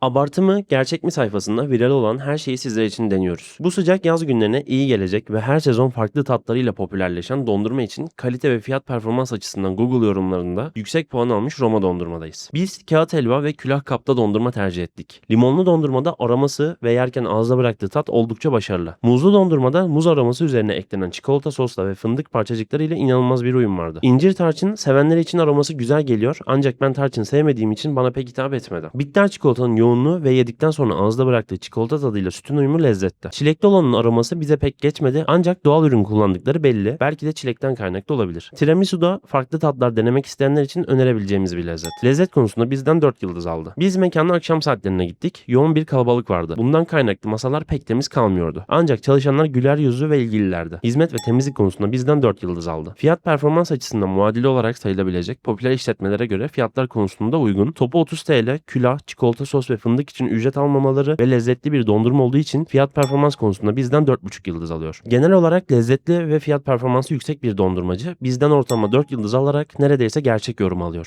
Abartı mı, gerçek mi sayfasında viral olan her şeyi sizler için deniyoruz. Bu sıcak yaz günlerine iyi gelecek ve her sezon farklı tatlarıyla popülerleşen dondurma için kalite ve fiyat performans açısından Google yorumlarında yüksek puan almış Roma dondurmadayız. Biz kağıt helva ve külah kapta dondurma tercih ettik. Limonlu dondurmada aroması ve yerken ağızda bıraktığı tat oldukça başarılı. Muzlu dondurmada muz aroması üzerine eklenen çikolata sosla ve fındık parçacıkları ile inanılmaz bir uyum vardı. İncir tarçın sevenler için aroması güzel geliyor ancak ben tarçın sevmediğim için bana pek hitap etmedi. Bitter çikolatanın yoğunluğu ve yedikten sonra ağızda bıraktığı çikolata tadıyla sütün uyumu lezzetli. Çilekli olanın aroması bize pek geçmedi ancak doğal ürün kullandıkları belli. Belki de çilekten kaynaklı olabilir. Tiramisu da farklı tatlar denemek isteyenler için önerebileceğimiz bir lezzet. Lezzet konusunda bizden 4 yıldız aldı. Biz mekanın akşam saatlerine gittik. Yoğun bir kalabalık vardı. Bundan kaynaklı masalar pek temiz kalmıyordu. Ancak çalışanlar güler yüzlü ve ilgililerdi. Hizmet ve temizlik konusunda bizden 4 yıldız aldı. Fiyat performans açısından muadili olarak sayılabilecek popüler işletmelere göre fiyatlar konusunda uygun. Topu 30 TL, külah, çikolata sos ve fındık için ücret almamaları ve lezzetli bir dondurma olduğu için fiyat performans konusunda bizden 4,5 yıldız alıyor. Genel olarak lezzetli ve fiyat performansı yüksek bir dondurmacı bizden ortalama 4 yıldız alarak neredeyse gerçek yorum alıyor.